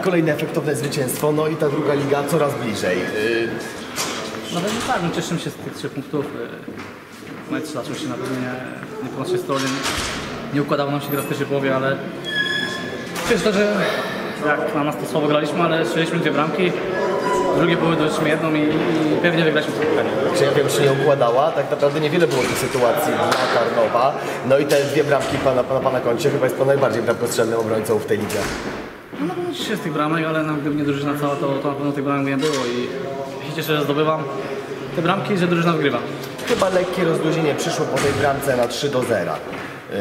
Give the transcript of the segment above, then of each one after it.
Kolejne efektowne zwycięstwo, no i ta druga liga coraz bliżej. No pewnie tak, no cieszymy się z tych trzech punktów. Y, Mecz zaczął się na pewno nie, nie po naszej stronie. Nie układało nam się gra w pierwszej połowie, ale cieszę że jak na nas to słabo graliśmy, ale strzeliśmy dwie bramki. Drugiej połowie doszliśmy jedną i, i pewnie wygraliśmy spotkanie. Czy ja wiem, czy nie układała? Tak naprawdę niewiele było tych sytuacji dla Karnowa. No i te dwie bramki pana, pana, pana koncie chyba jest pan najbardziej bramkostrzelnym obrońcą w tej lidze. No cieszę się z tych bramek, ale no, gdyby nie drużyna cała, to, to na pewno tych bramek nie było i się cieszę, że zdobywam te bramki i że drużyna wygrywa. Chyba lekkie rozluźnienie przyszło po tej bramce na 3 do 0. Yy,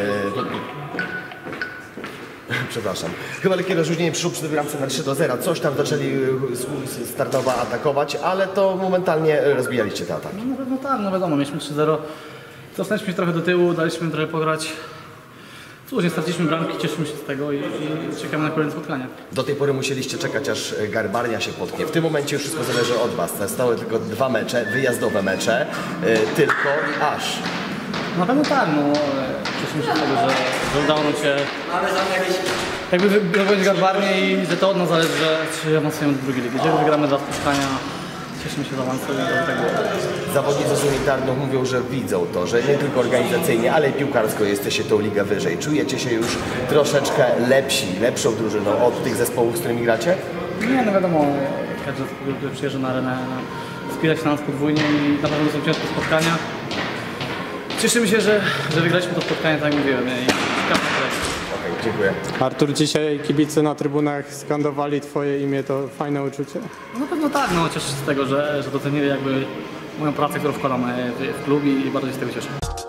Przepraszam. Chyba lekkie rozluźnienie przyszło przy tej bramce na 3 do 0. Coś tam zaczęli z Tarnowa atakować, ale to momentalnie rozbijaliście te ataki. No na pewno tak, no wiadomo, mieliśmy 3-0. Cofnęliśmy się trochę do tyłu, daliśmy trochę pograć. Cóż, nie straciliśmy bramki, cieszymy się z tego i, i czekamy na kolejne spotkania. Do tej pory musieliście czekać, aż e, Garbarnia się potknie. W tym momencie już wszystko zależy od Was. Zostały tylko dwa mecze, wyjazdowe mecze. Yy, Tylko aż. Na pewno tak, no e, cieszymy się z tego, że, że udało nam się jakby wybrać Garbarnię i że to od nas zależy, że czy awansujemy do drugiej ligi. Jeżeli wygramy dwa spotkania, cieszymy się z awansu i do tego. Zawodnicy z Unii Tarnów mówią, że widzą to, że nie tylko organizacyjnie, ale i piłkarsko jesteście tą ligę wyżej. Czujecie się już troszeczkę lepsi, lepszą drużyną od tych zespołów, z którymi gracie? Nie, no wiadomo, każdy zespół, który przyjeżdża na arenę, wspiera się na nas podwójnie i na pewno są ciężkie spotkania. Cieszymy się, że, że wygraliśmy to spotkanie, tak jak mówiłem. I dziękuję. Artur, dzisiaj kibice na trybunach skandowali Twoje imię, to fajne uczucie? No na pewno tak, no cieszę się z tego, że, że docenili jakby moją pracę, którą wkładam e, w, w klub i bardzo się z tego cieszę.